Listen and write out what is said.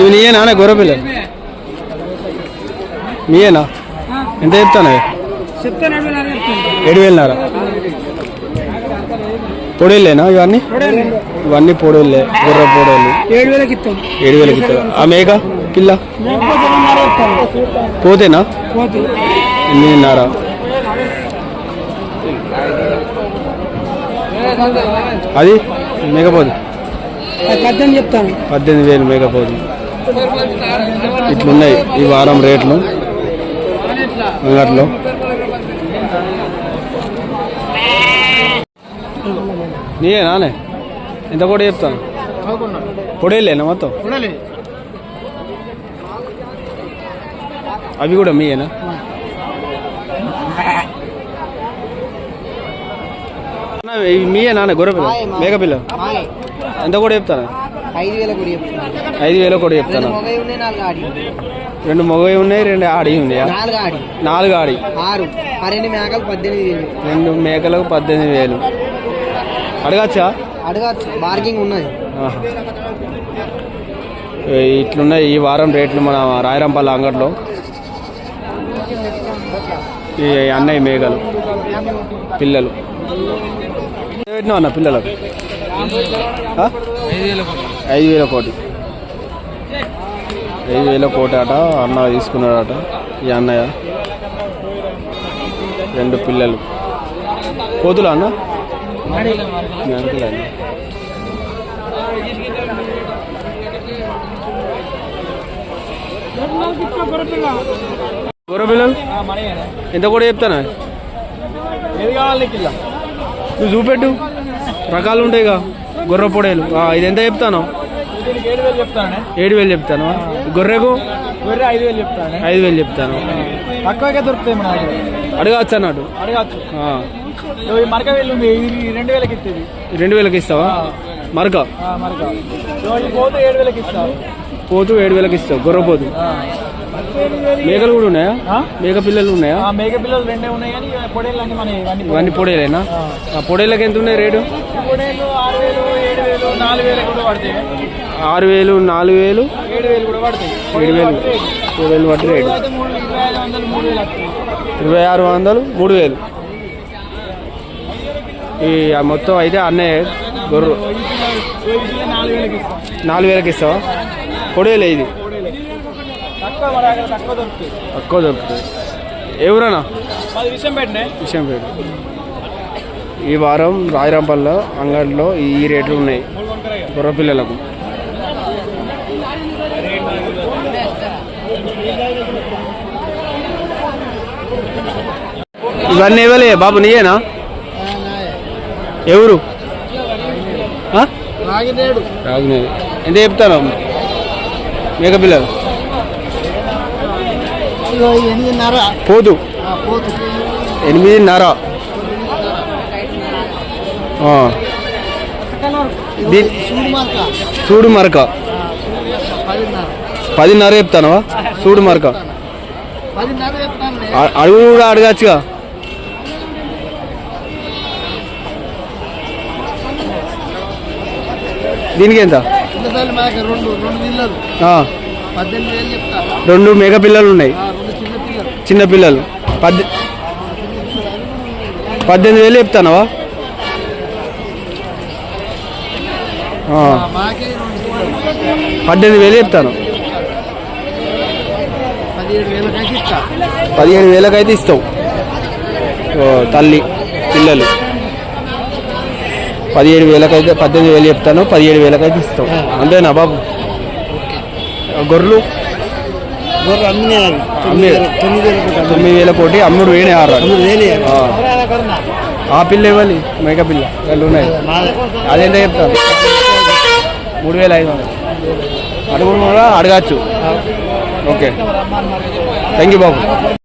ఇవి నీయేనా గొర్రె పిల్ల నీయేనా ఎంత చెప్తాను? ఏడు వేలున్నారా. పొడేళ్ళేనా ఇవన్నీ? ఇవన్నీ పొడేళ్ళే గుర్ర పొడేళ్ళు. ఏడు వేలకి ఇస్తాం. ఏడు వేలకి ఆ మేక పిల్ల? పోతేనా? పోతు. ఎనిమిదిన్నర. అది మేకపోదు పద్దెనిమిది చెప్తాను. పద్దెనిమిది వేలు మేకపోదు ఇట్లున్నాయి ఈ వారం రేట్లు. అంగట్లో. నీయే నానే. ఎంత కూడా చెప్తాను పొడేలేనా మొత్తం? అవి కూడా మీయేనా? అన్న, ఇవి మీయే నాన్న గొర్రెపిల్ల. మేకపిల్ల. ఎంత కూడా చెప్తాను? ఐదు వేల కూడా చెప్తాను ఐదు వేలు కూడా చెప్తాను. రెండు మగవి ఉన్నాయి రెండు ఆడి ఉన్నాయా నాలుగు ఆడి. నాలుగు ఆడి. ఆరు. రెండు మేకలు పద్దెనిమిది వేలు. రెండు మేకలకు పద్దెనిమిది వేలు. అడగచ్చా? అడగచ్చు. బార్గింగ్ ఉన్నది. ఇట్లున్నాయి ఈ వారం రేట్లు మన రాయరంపల్లి అంగట్లో. ఈ అన్నయ్య మేఘలు పిల్లలు. ఎంత పెట్టినావు అన్న పిల్లలకు? ఐదు వేల కోటి ఐదు వేల కోటి అట అన్న తీసుకున్నాడట ఈ అన్నయ్య. రెండు పిల్లలు. కోతులు అన్న? మేకలే. గొర్రె పిల్లలు? ఎంత కూడా చెప్తానా? నువ్వు చూపెట్టు. రకాలు ఉంటాయిగా గొర్రె పొడేలు. ఇది ఎంత చెప్తాను? ఏడు వేలు చెప్తానే. గొర్రెకు? వేరే ఐదు వేలు చెప్తానే. ఐదు వేలు చెప్తాను. దొరుకుతాయి మన అడగచ్చు అన్నాడు అడగచ్చు మరక రెండు వేలకి ఇస్తుంది రెండు వేలకి ఇస్తావా? మరక? మరక. పోతే ఏడు వేలకి ఇస్తావు. పోతు ఏడు వేలకి ఇస్తావు గొర్రె పోతు. మేకలు కూడా ఉన్నాయా? మేక పిల్లలు ఉన్నాయా? మేక పిల్లలు రెండే ఉన్నాయి కానీ పొడేళ్ళు అన్ని మన ఇవన్నీ పొడేలేనా? ఆ. పొడేళ్ళకి ఎంత ఉన్నాయి రేటు? ఆరు వేలు ఏడు వేలు నాలుగు వేలు కూడా పడతాయి. ఆరు వేలు నాలుగు వేలు ఏడు వేలు కూడా పడతాయి. ఏడు వేలు బట్టి రేటు. ఇరవై ఆరు వందలు మూడు వేలు. ఈ మొత్తం అయితే అన్నయ్య గొర్రె. నాలుగు వేలకి ఇస్తావా? పొడేలే ఇది. తక్కువ దొరుకుతుంది ఎవరన్నా ఈ వారం రాయరాంపల్ల అంగడిలో ఈ రేట్లు ఉన్నాయి. గొర్రె పిల్లలకు. ఇవన్నీ ఇవ్వలే. బాబు నీయేనా? ఎవరు? రాగినేడు. ఎంత చెప్తాను? మేక పిల్లలు. ఇగో ఎనిమిదిన్నర పోదు. ఎనిమిదిన్నర. సూడు మార్క. చూడు మరక. పదిన్నర. చెప్తానవా? చూడు మరక. అడుగు కూడా అడగచ్చుగా. దీనికి ఎంత? రెండు మేక పిల్లలు ఉన్నాయి. ఆ, రెండు చిన్న పిల్లలు. చిన్న పిల్లలు పద్దె పద్దెనిమిది వేలు చెప్తానవా? పద్దెనిమిది వేలు చెప్తాను. పదిహేడు వేలకైతే ఇస్తా. ఇస్తావు తల్లి పిల్లలు. పదిహేడు వేలకైతే పద్దెనిమిది వేలు చెప్తాను పదిహేడు వేలకైతే ఇస్తావు అంతేనా బాబు? గొర్రెలు? గొర్రె తొమ్మిది వేలు తొమ్మిది వేల కోటి అమ్ముడు వేనే ఆరు వేలు ఆ. పిల్ల ఇవ్వాలి మేక పిల్ల. రెండు ఉన్నాయి. అదేంటో చెప్తాను మూడు వేల ఐదు వందలు. అడుగు కూడా అడగచ్చు ఓకే. Thank you Babu.